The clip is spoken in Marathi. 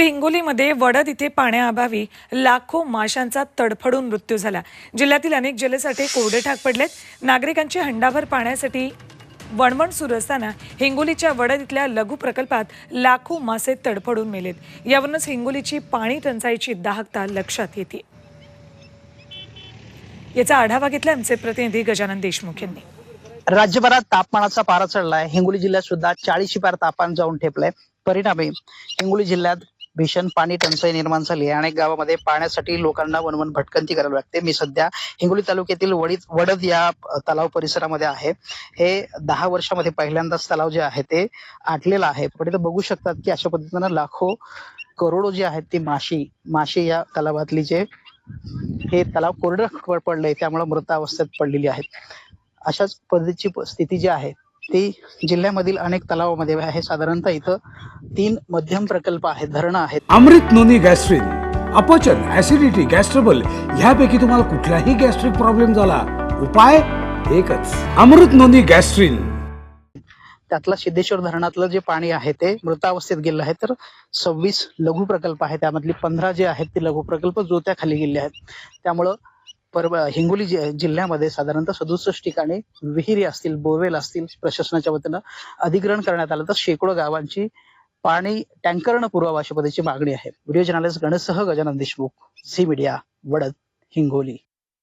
हिंगोलीमध्ये वडद इथे पाण्याअभावी लाखो माशांचा तडफडून मृत्यू झाला. जिल्ह्यातील अनेक जलसाठे कोरडे ठाक पडलेत. नागरिकांची हंडाभर पाण्यासाठी वणवण सुरू असताना हिंगोलीच्या वडद इथल्या लघु प्रकल्पात लाखो मासे तडफडून मेलेत. यावरूनच हिंगोलीची पाणी टंचाईची दाहकता लक्षात येते. याचा आढावा घेतला आमचे प्रतिनिधी गजानन देशमुख यांनी. राज्यभरात तापमानाचा पारा चढलाय. हिंगोली जिल्ह्यात सुद्धा चाळीशी पार तापमान जाऊन ठेपलंय. परिणामी हिंगोली जिल्ह्यात भीषण पाणी टंचाई निर्माण झाली आहे. अनेक गावामध्ये पाण्यासाठी लोकांना वनवन भटकंती करावी लागते. मी सध्या हिंगोली तालुक्यातील वडीत वडद या तलाव परिसरामध्ये आहे. हे दहा वर्षामध्ये पहिल्यांदाच तलाव जे आहे ते आटलेलं आहे. पण इथं बघू शकतात की अशा पद्धतीनं लाखो करोडो जे आहेत ती माशी माशी या तलावातली जे हे तलाव कोरडं पडलंय. त्यामुळे मृत अवस्थेत पडलेली आहेत. अशाच पद्धतीची स्थिती जी आहे ती जिल्ह्यामधील अनेक तलावामध्ये आहे. साधारणतः इथं तीन मध्यम प्रकल्प आहेत धरणं आहेत. अमृत नोनी गॅस्ट्रिन अपचन ऍसिडिटी गॅस्ट्रबल ह्यापैकी तुम्हाला कुठलाही गॅस्ट्रिक प्रॉब्लेम झाला उपाय एकच अमृत नोनी गॅस्ट्रिन. त्यातलं सिद्धेश्वर धरणातलं जे पाणी आहे ते मृतावस्थेत गेलं आहे तर सव्वीस लघु प्रकल्प आहेत त्यामधली पंधरा जे आहेत ते लघु प्रकल्प जोत्याखाली गेले आहेत. त्यामुळं पर हिंगोली जिल्ह्यामध्ये साधारणतः सदुसष्ट ठिकाणी विहिरी असतील बोरवेल असतील प्रशासनाच्या वतीनं अधिग्रहण करण्यात आलं तर शेकडो गावांची पाणी टँकरनं पुरवावं अशा पद्धतीची मागणी आहे. व्हिडिओ जर्नालिस्ट गणेशसह गजानन देशमुख झी मीडिया वडद हिंगोली.